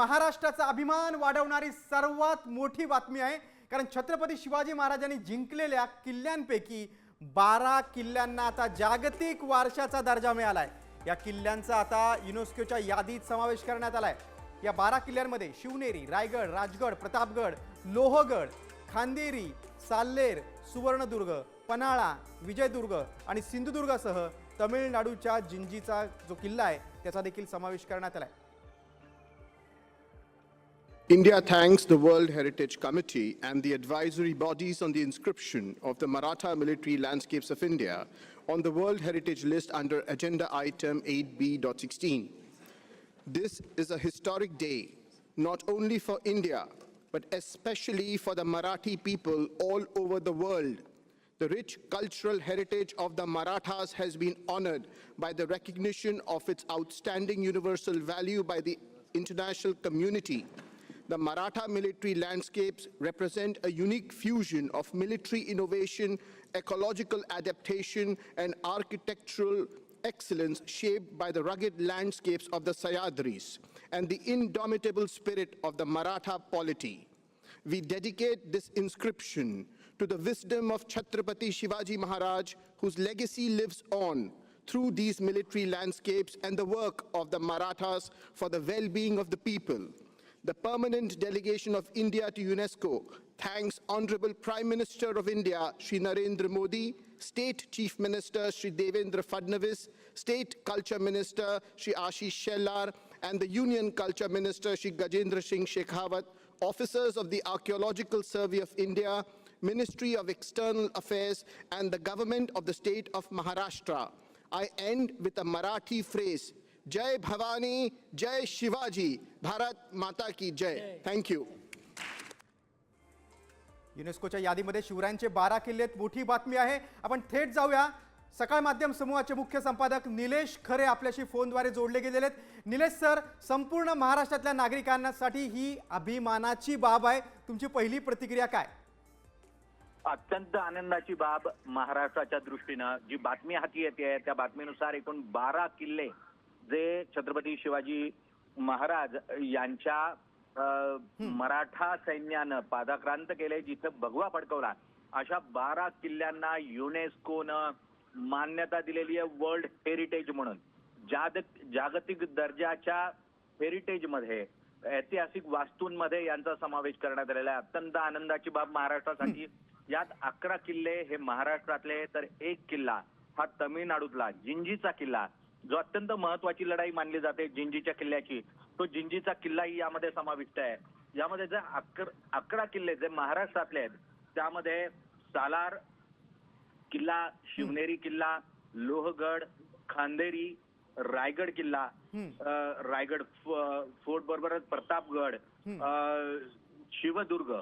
महाराष्ट्राचा अभिमान वाढवणारी सर्वात मोठी बातमी आहे. कारण छत्रपती शिवाजी महाराजांनी जिंकलेल्या किल्ल्यांपैकी बारा किल्ल्यांना आता जागतिक वारशाचा दर्जा मिळाला आहे या किल्ल्यांचा आता युनेस्कोच्या यादीत समावेश करण्यात आला आहे या बारा किल्ल्यांमध्ये शिवनेरी रायगड राजगड प्रतापगड लोहगड खांदेरी साल्लेर सुवर्णदुर्ग पन्हाळा विजयदुर्ग आणि सिंधुदुर्गासह तमिळनाडूच्या जिंजीचा जो किल्ला आहे त्याचा देखील समावेश करण्यात आलाय. India thanks the World Heritage Committee and the advisory bodies on the inscription of the Maratha military landscapes of India on the World Heritage List under Agenda Item 8B.16. This is a historic day, not only for India, but especially for the Marathi people all over the world. The rich cultural heritage of the Marathas has been honored by the recognition of its outstanding universal value by the international community. The Maratha military landscapes represent a unique fusion of military innovation, ecological adaptation, and architectural excellence shaped by the rugged landscapes of the Sayadris and the indomitable spirit of the Maratha polity. We dedicate this inscription to the wisdom of Chhatrapati Shivaji Maharaj, whose legacy lives on through these military landscapes and the work of the Marathas for the well being of the people. The permanent delegation of India to UNESCO thanks Honorable Prime Minister of India, Shri Narendra Modi, State Chief Minister, Shri Devendra Fadnavis, State Culture Minister, Shri Ashish Shellar, and the Union Culture Minister, Shri Gajendra Singh Shekhawat, officers of the Archaeological Survey of India, Ministry of External Affairs, and the Government of the State of Maharashtra. I end with a Marathi phrase, Bhavani, Jai Shivaji, Bharat Mata ki Jai. Thank you. युनेस्कोच्या यादीमध्ये शिवरायांचे बारा किल्ले. मोठी बातमी आहे. आपण थेट जाऊया. सकाळ माध्यम समूहाचे मुख्य संपादक निलेश खरे आपल्याशी फोनद्वारे जोडले गेलेले आहेत. निलेश सर संपूर्ण महाराष्ट्रातल्या नागरिकांसाठी ही अभिमानाची बाब आहे. तुमची पहिली प्रतिक्रिया काय? अत्यंत आनंदाची बाब महाराष्ट्राच्या दृष्टीनं. जी बातमी हाती येते त्या बातमीनुसार एकूण बारा किल्ले जे छत्रपती शिवाजी महाराज यांच्या मराठा सैन्यानं पादाक्रांत केले जिथं भगवा फडकवला अशा बारा किल्ल्यांना युनेस्कोनं मान्यता दिलेली आहे वर्ल्ड हेरिटेज म्हणून. जाग जागतिक दर्जाच्या हेरिटेजमध्ये ऐतिहासिक वास्तूंमध्ये यांचा समावेश करण्यात आलेला आहे. अत्यंत आनंदाची बाब महाराष्ट्रासाठी. यात अकरा किल्ले हे महाराष्ट्रातले तर एक किल्ला हा तमिळनाडूतला जिंजीचा किल्ला. जो अत्यंत महत्वाची लढाई मानली जाते जिंजीच्या किल्ल्याची तो जिंजीचा किल्लाही यामध्ये समाविष्ट आहे. यामध्ये जे अकरा अकरा किल्ले जे महाराष्ट्रातले आहेत त्यामध्ये सालार किल्ला शिवनेरी किल्ला लोहगड खांदेरी रायगड किल्ला रायगड फोर्ट बरोबरच प्रतापगड अ, शिवदुर्ग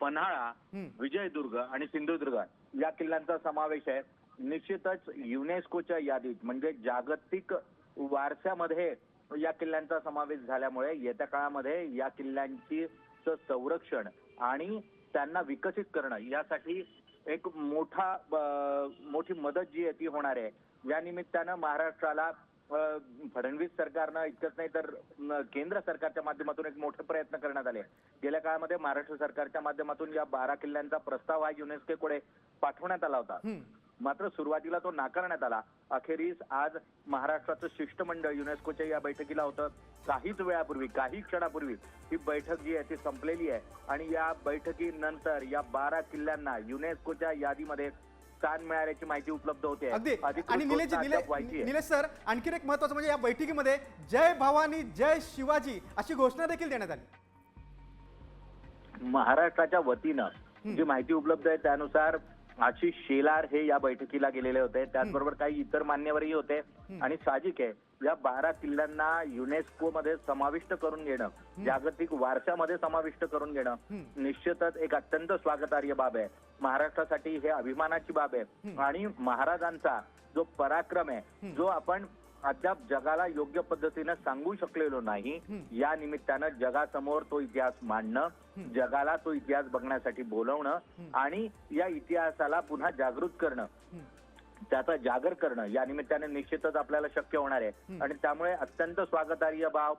पन्हाळा. विजयदुर्ग आणि सिंधुदुर्ग या किल्ल्यांचा समावेश आहे. निश्चितच युनेस्कोच्या यादीत म्हणजे जागतिक वारशामध्ये या किल्ल्यांचा समावेश झाल्यामुळे येत्या काळामध्ये या किल्ल्यांची संरक्षण आणि त्यांना विकसित करणं यासाठी एक मोठा मोठी मदत जी आहे ती होणार आहे. या निमित्तानं महाराष्ट्राला फडणवीस सरकारनं इतकंच नाही तर केंद्र सरकारच्या माध्यमातून एक मोठे प्रयत्न करण्यात आले. गेल्या काळामध्ये महाराष्ट्र सरकारच्या माध्यमातून या बारा किल्ल्यांचा प्रस्ताव हा युनेस्कोकडे पाठवण्यात आला होता. मात्र सुरुवातीला तो नाकारण्यात आला. अखेरीस आज महाराष्ट्राचं शिष्टमंडळ युनेस्कोच्या या बैठकीला होतं. काहीच वेळापूर्वी काही क्षणापूर्वी ही बैठक जी आहे ती संपलेली आहे. आणि या बैठकीनंतर या बारा किल्ल्यांना युनेस्कोच्या यादीमध्ये स्थान मिळाल्याची माहिती उपलब्ध होते. आणि निलेश सर आणखीन एक महत्वाचं म्हणजे या बैठकीमध्ये जय भवानी जय शिवाजी अशी घोषणा देखील देण्यात आली. महाराष्ट्राच्या वतीनं जी माहिती उपलब्ध आहे त्यानुसार आशिष शेलार हे या बैठकीला गेलेले होते. त्याचबरोबर काही इतर मान्यवरही होते. आणि साहजिक आहे या बारा किल्ल्यांना युनेस्को मध्ये समाविष्ट करून घेणं जागतिक वारशामध्ये समाविष्ट करून घेणं निश्चितच एक अत्यंत स्वागतार्ह बाब आहे. महाराष्ट्रासाठी हे अभिमानाची बाब आहे. आणि महाराजांचा जो पराक्रम आहे जो आपण अद्याप जगाला योग्य पद्धतीनं सांगू शकलेलो नाही. या निमित्तानं जगासमोर तो इतिहास मांडणं जगाला तो इतिहास बघण्यासाठी बोलवणं आणि या इतिहासाला पुन्हा जागृत करणं. त्याचा जागर करणं या निमित्ताने निश्चितच आपल्याला शक्य होणार आहे. आणि त्यामुळे अत्यंत स्वागतार्ह भाव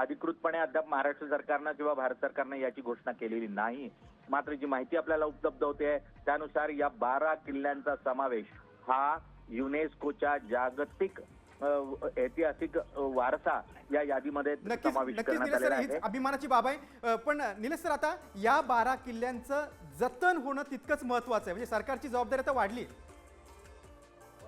अधिकृतपणे अद्याप महाराष्ट्र सरकारनं किंवा भारत सरकारनं याची घोषणा केलेली नाही. मात्र जी माहिती आपल्याला उपलब्ध होते त्यानुसार या बारा किल्ल्यांचा समावेश हा युनेस्कोच्या जागतिक ऐतिहासिक वारसा या यादीमध्ये करण्यात आलेला आहे. अभिमानाची बाब आहे. पण निलेश सर आता या बारा किल्ल्यांचं जतन होणं तितकंच महत्वाचं आहे. म्हणजे सरकारची जबाबदारी आता वाढली.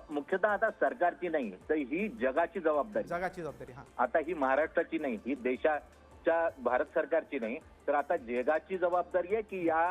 मुख्यतः आता सरकारची नाही तर ही जगाची जबाबदारी. जगाची जबाबदारी आता ही महाराष्ट्राची नाही ही देशाच्या भारत सरकारची नाही तर आता जगाची जबाबदारी आहे की या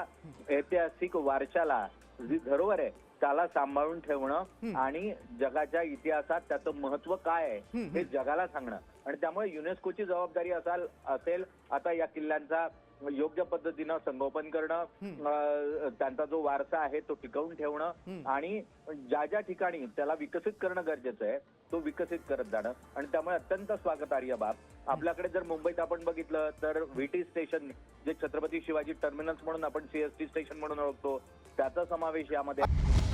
ऐतिहासिक वारशाला जी धरोहर आहे. त्याला सांभाळून ठेवणं. आणि जगाच्या इतिहासात त्याचं महत्त्व काय आहे हे जगाला सांगणं. आणि त्यामुळे युनेस्कोची जबाबदारी असाल असेल आता या किल्ल्यांचा योग्य पद्धतीनं संगोपन करणं त्यांचा जो वारसा आहे तो टिकवून ठेवणं. आणि ज्या ज्या ठिकाणी त्याला विकसित करणं गरजेचं आहे तो विकसित करत जाणं. आणि त्यामुळे अत्यंत स्वागतार्ह बाब. आपल्याकडे जर मुंबईत आपण बघितलं तर व्हीटी स्टेशन जे छत्रपती शिवाजी टर्मिनल्स म्हणून आपण सीएसटी स्टेशन म्हणून ओळखतो त्याचा समावेश यामध्ये